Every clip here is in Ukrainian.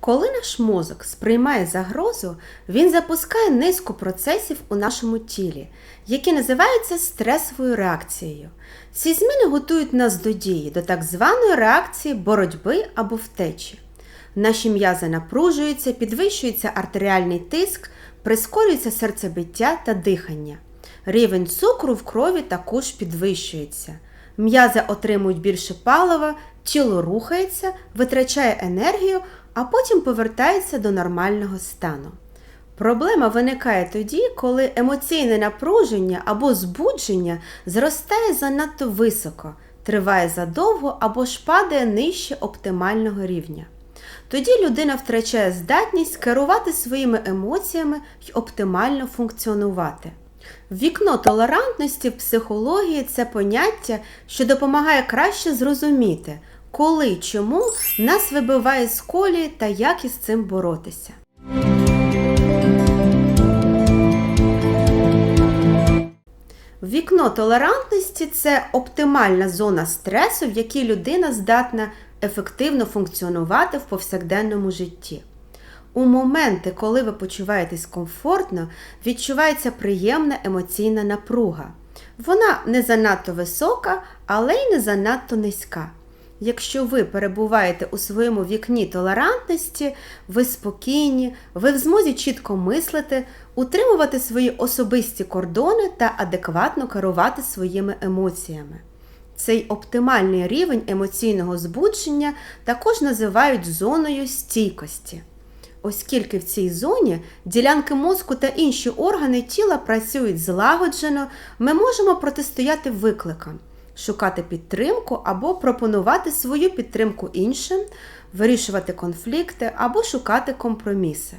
Коли наш мозок сприймає загрозу, він запускає низку процесів у нашому тілі, які називаються стресовою реакцією. Ці зміни готують нас до дії, до так званої реакції боротьби або втечі. Наші м'язи напружуються, підвищується артеріальний тиск, прискорюється серцебиття та дихання. Рівень цукру в крові також підвищується. М'язи отримують більше палива, тіло рухається, витрачає енергію, а потім повертається до нормального стану. Проблема виникає тоді, коли емоційне напруження або збудження зростає занадто високо, триває задовго або ж падає нижче оптимального рівня. Тоді людина втрачає здатність керувати своїми емоціями й оптимально функціонувати. Вікно толерантності в психології це поняття, що допомагає краще зрозуміти, коли чому нас вибиває з колії та як із цим боротися. Вікно толерантності це оптимальна зона стресу, в якій людина здатна ефективно функціонувати в повсякденному житті. У моменти, коли ви почуваєтесь комфортно, відчувається приємна емоційна напруга. Вона не занадто висока, але й не занадто низька. Якщо ви перебуваєте у своєму вікні толерантності, ви спокійні, ви в змозі чітко мислити, утримувати свої особисті кордони та адекватно керувати своїми емоціями. Цей оптимальний рівень емоційного збудження також називають зоною стійкості. Оскільки в цій зоні ділянки мозку та інші органи тіла працюють злагоджено, ми можемо протистояти викликам, шукати підтримку або пропонувати свою підтримку іншим, вирішувати конфлікти або шукати компроміси.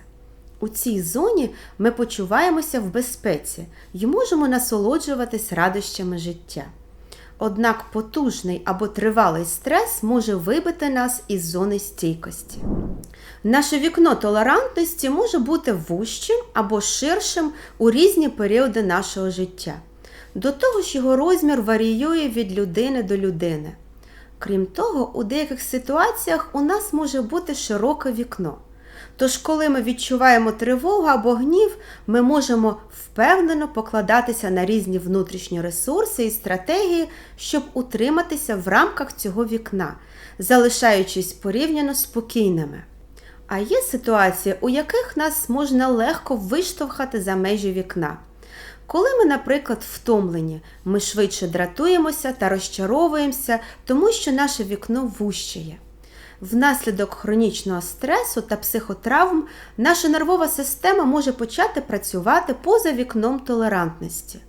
У цій зоні ми почуваємося в безпеці і можемо насолоджуватись радощами життя. Однак потужний або тривалий стрес може вибити нас із зони стійкості. Наше вікно толерантності може бути вужчим або ширшим у різні періоди нашого життя. До того ж, його розмір варіює від людини до людини. Крім того, у деяких ситуаціях у нас може бути широке вікно. Тож, коли ми відчуваємо тривогу або гнів, ми можемо впевнено покладатися на різні внутрішні ресурси і стратегії, щоб утриматися в рамках цього вікна, залишаючись порівняно спокійними. А є ситуації, у яких нас можна легко виштовхати за межі вікна. Коли ми, наприклад, втомлені, ми швидше дратуємося та розчаровуємося, тому що наше вікно вущає. Внаслідок хронічного стресу та психотравм наша нервова система може почати працювати поза вікном толерантності.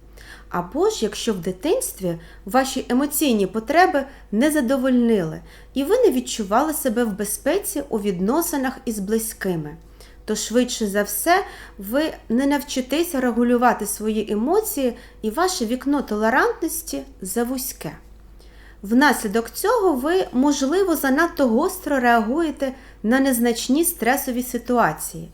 Або ж, якщо в дитинстві ваші емоційні потреби не задовольнили, і ви не відчували себе в безпеці у відносинах із близькими, то швидше за все ви не навчитеся регулювати свої емоції, і ваше вікно толерантності завузьке. Внаслідок цього ви, можливо, занадто гостро реагуєте на незначні стресові ситуації,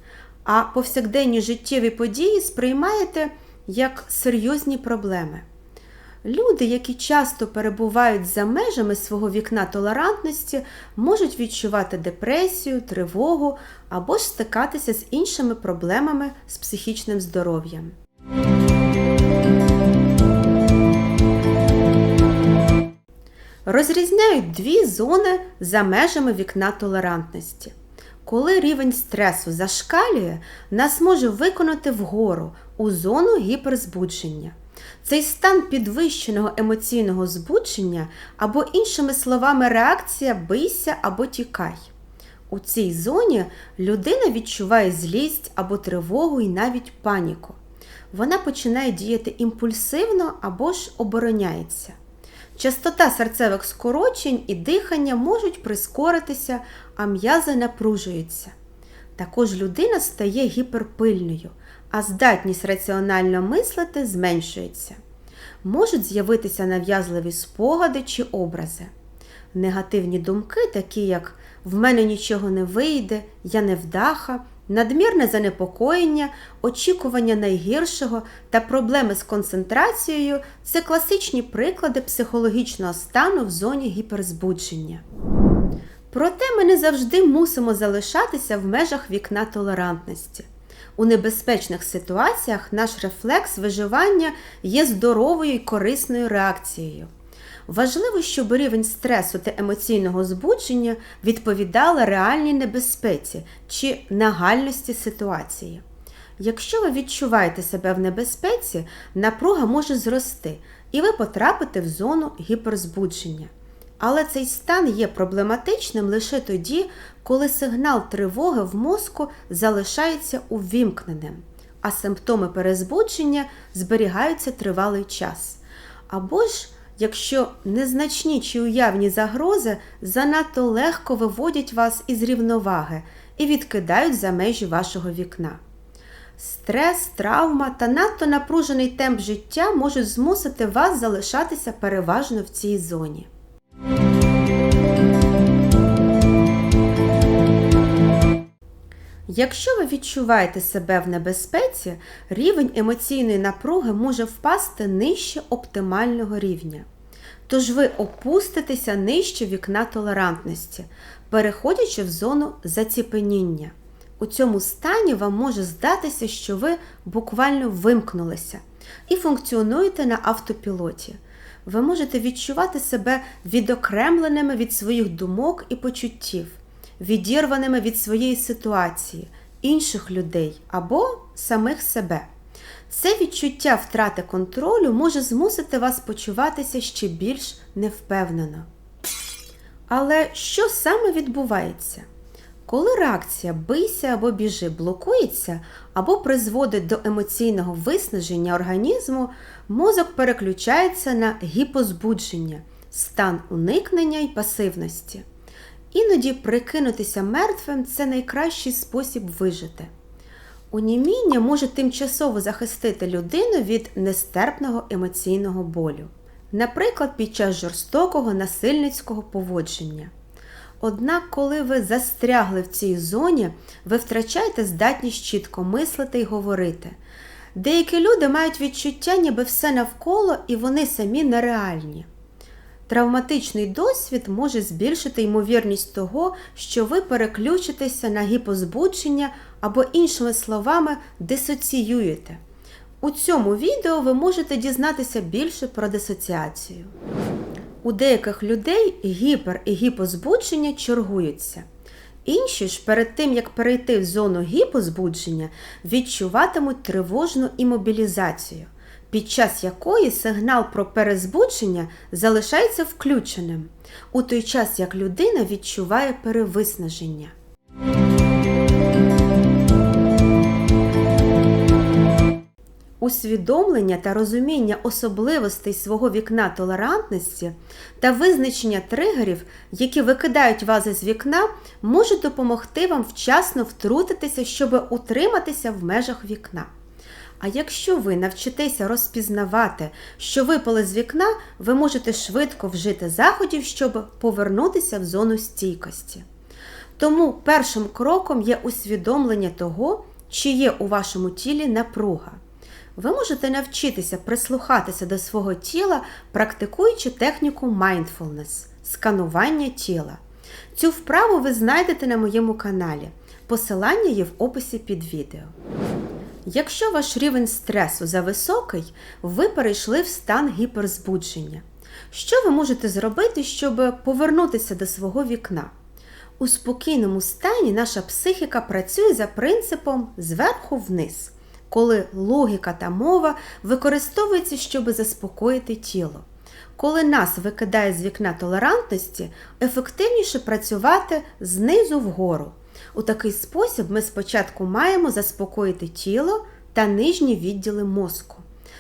а повсякденні життєві події сприймаєте як серйозні проблеми. Люди, які часто перебувають за межами свого вікна толерантності, можуть відчувати депресію, тривогу або ж стикатися з іншими проблемами з психічним здоров'ям. Розрізняють дві зони за межами вікна толерантності. Коли рівень стресу зашкалює, нас може виконати вгору у зону гіперзбудження. Цей стан підвищеного емоційного збудження або, іншими словами, реакція бийся або тікай. У цій зоні людина відчуває злість або тривогу і навіть паніку. Вона починає діяти імпульсивно або ж обороняється. Частота серцевих скорочень і дихання можуть прискоритися, а м'язи напружуються. Також людина стає гіперпильною, а здатність раціонально мислити зменшується. Можуть з'явитися нав'язливі спогади чи образи. Негативні думки, такі як в мене нічого не вийде, я невдаха, надмірне занепокоєння, очікування найгіршого та проблеми з концентрацією це класичні приклади психологічного стану в зоні гіперзбудження. Проте ми не завжди мусимо залишатися в межах вікна толерантності. У небезпечних ситуаціях наш рефлекс виживання є здоровою і корисною реакцією. Важливо, щоб рівень стресу та емоційного збудження відповідали реальній небезпеці чи нагальності ситуації. Якщо ви відчуваєте себе в небезпеці, напруга може зрости, і ви потрапите в зону гіперзбудження. Але цей стан є проблематичним лише тоді, коли сигнал тривоги в мозку залишається увімкненим, а симптоми перезбудження зберігаються тривалий час. Або ж, якщо незначні чи уявні загрози занадто легко виводять вас із рівноваги і відкидають за межі вашого вікна. Стрес, травма та надто напружений темп життя можуть змусити вас залишатися переважно в цій зоні. Якщо ви відчуваєте себе в небезпеці, рівень емоційної напруги може впасти нижче оптимального рівня. Тож ви опуститеся нижче вікна толерантності, переходячи в зону заціпеніння. У цьому стані вам може здатися, що ви буквально вимкнулися і функціонуєте на автопілоті. Ви можете відчувати себе відокремленими від своїх думок і почуттів, відірваними від своєї ситуації, інших людей або самих себе. Це відчуття втрати контролю може змусити вас почуватися ще більш невпевнено. Але що саме відбувається? Коли реакція бийся або біжи блокується або призводить до емоційного виснаження організму, мозок переключається на гіпозбудження, стан уникнення і пасивності. Іноді прикинутися мертвим це найкращий спосіб вижити. Уніміння може тимчасово захистити людину від нестерпного емоційного болю, наприклад, під час жорстокого насильницького поводження. Однак, коли ви застрягли в цій зоні, ви втрачаєте здатність чітко мислити і говорити. Деякі люди мають відчуття, ніби все навколо і вони самі нереальні. Травматичний досвід може збільшити ймовірність того, що ви переключитеся на гіпозбудження або, іншими словами, дисоціюєте. У цьому відео ви можете дізнатися більше про дисоціацію. У деяких людей гіпер і гіпозбудження чергуються. Інші ж перед тим, як перейти в зону гіпозбудження, відчуватимуть тривожну імобілізацію, під час якої сигнал про перезбудження залишається включеним, у той час як людина відчуває перевиснаження. Усвідомлення та розуміння особливостей свого вікна толерантності та визначення тригерів, які викидають вас із вікна, можуть допомогти вам вчасно втрутитися, щоб утриматися в межах вікна. А якщо ви навчитеся розпізнавати, що випали з вікна, ви можете швидко вжити заходів, щоб повернутися в зону стійкості. Тому першим кроком є усвідомлення того, чи є у вашому тілі напруга. Ви можете навчитися прислухатися до свого тіла, практикуючи техніку mindfulness сканування тіла. Цю вправу ви знайдете на моєму каналі. Посилання є в описі під відео. Якщо ваш рівень стресу зависокий, ви перейшли в стан гіперзбудження. Що ви можете зробити, щоб повернутися до свого вікна? У спокійному стані наша психіка працює за принципом зверху вниз коли логіка та мова використовуються, щоб заспокоїти тіло. Коли нас викидає з вікна толерантності, ефективніше працювати знизу вгору. У такий спосіб ми спочатку маємо заспокоїти тіло та нижні відділи мозку.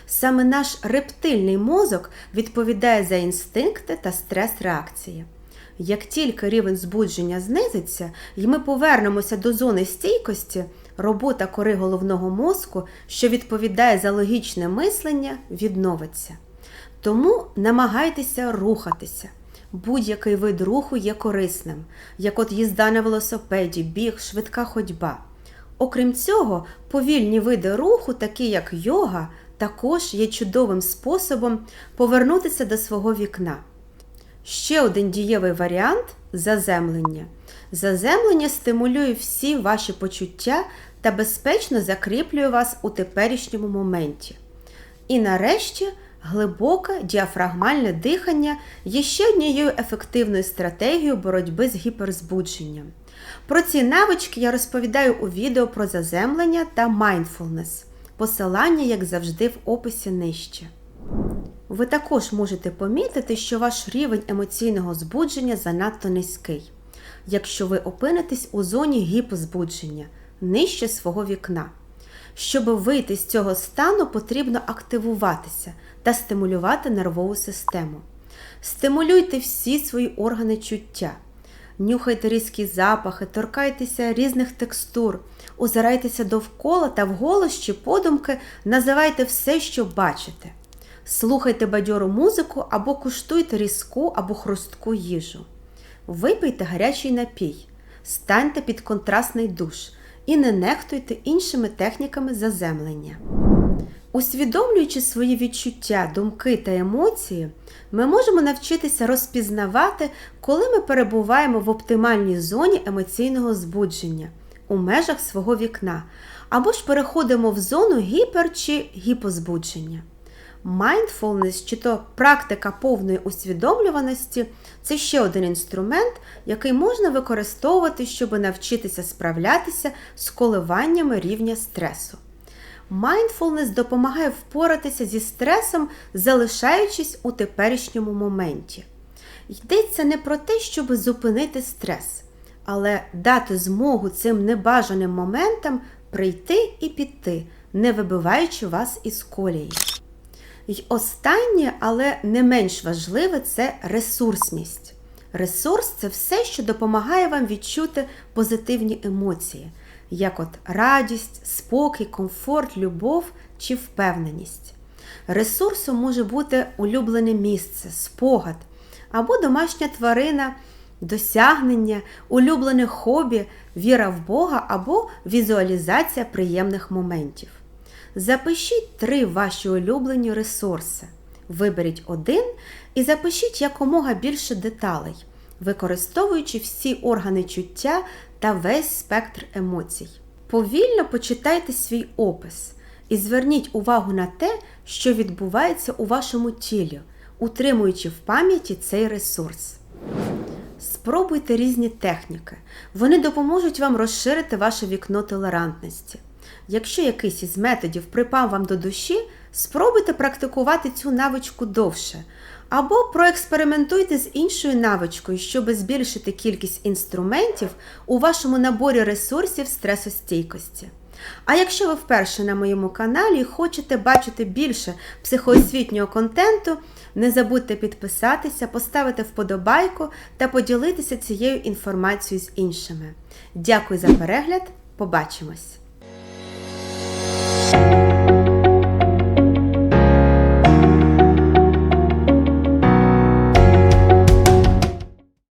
Саме наш рептильний мозок відповідає за інстинкти та стрес-реакції. Як тільки рівень збудження знизиться і ми повернемося до зони стійкості, робота кори головного мозку, що відповідає за логічне мислення, відновиться. Тому намагайтеся рухатися. Будь-який вид руху є корисним, як от їзда на велосипеді, біг, швидка ходьба. Окрім цього, повільні види руху, такі як йога, також є чудовим способом повернутися до свого вікна. Ще один дієвий варіант заземлення. Заземлення стимулює всі ваші почуття та безпечно закріплює вас у теперішньому моменті. І нарешті глибоке діафрагмальне дихання є ще однією ефективною стратегією боротьби з гіперзбудженням. Про ці навички я розповідаю у відео про заземлення та mindfulness. Посилання, як завжди, в описі нижче. Ви також можете помітити, що ваш рівень емоційного збудження занадто низький, якщо ви опинитесь у зоні гіпозбудження нижче свого вікна. Щоб вийти з цього стану, потрібно активуватися та стимулювати нервову систему. Стимулюйте всі свої органи чуття. Нюхайте різкі запахи, торкайтеся різних текстур, озирайтеся довкола та вголос чи подумки називайте все, що бачите. Слухайте бадьору музику або куштуйте різку або хрустку їжу. Випийте гарячий напій, станьте під контрастний душ і не нехтуйте іншими техніками заземлення. Усвідомлюючи свої відчуття, думки та емоції, ми можемо навчитися розпізнавати, коли ми перебуваємо в оптимальній зоні емоційного збудження у межах свого вікна, або ж переходимо в зону гіпер чи гіпозбудження. Mindfulness, чи то практика повної усвідомлюваності це ще один інструмент, який можна використовувати, щоб навчитися справлятися з коливаннями рівня стресу. Mindfulness допомагає впоратися зі стресом, залишаючись у теперішньому моменті. Йдеться не про те, щоб зупинити стрес, але дати змогу цим небажаним моментам прийти і піти, не вибиваючи вас із колії. І останнє, але не менш важливе це ресурсність. Ресурс це все, що допомагає вам відчути позитивні емоції, як от радість, спокій, комфорт, любов чи впевненість. Ресурсом може бути улюблене місце, спогад або домашня тварина, досягнення, улюблене хобі, віра в Бога або візуалізація приємних моментів. Запишіть три ваші улюблені ресурси. Виберіть один і запишіть якомога більше деталей, використовуючи всі органи чуття та весь спектр емоцій. Повільно почитайте свій опис і зверніть увагу на те, що відбувається у вашому тілі, утримуючи в пам'яті цей ресурс. Спробуйте різні техніки. Вони допоможуть вам розширити ваше вікно толерантності. Якщо якийсь із методів припав вам до душі, спробуйте практикувати цю навичку довше. Або проекспериментуйте з іншою навичкою, щоб збільшити кількість інструментів у вашому наборі ресурсів стресостійкості. А якщо ви вперше на моєму каналі і хочете бачити більше психоосвітнього контенту, не забудьте підписатися, поставити вподобайку та поділитися цією інформацією з іншими. Дякую за перегляд! Побачимось! you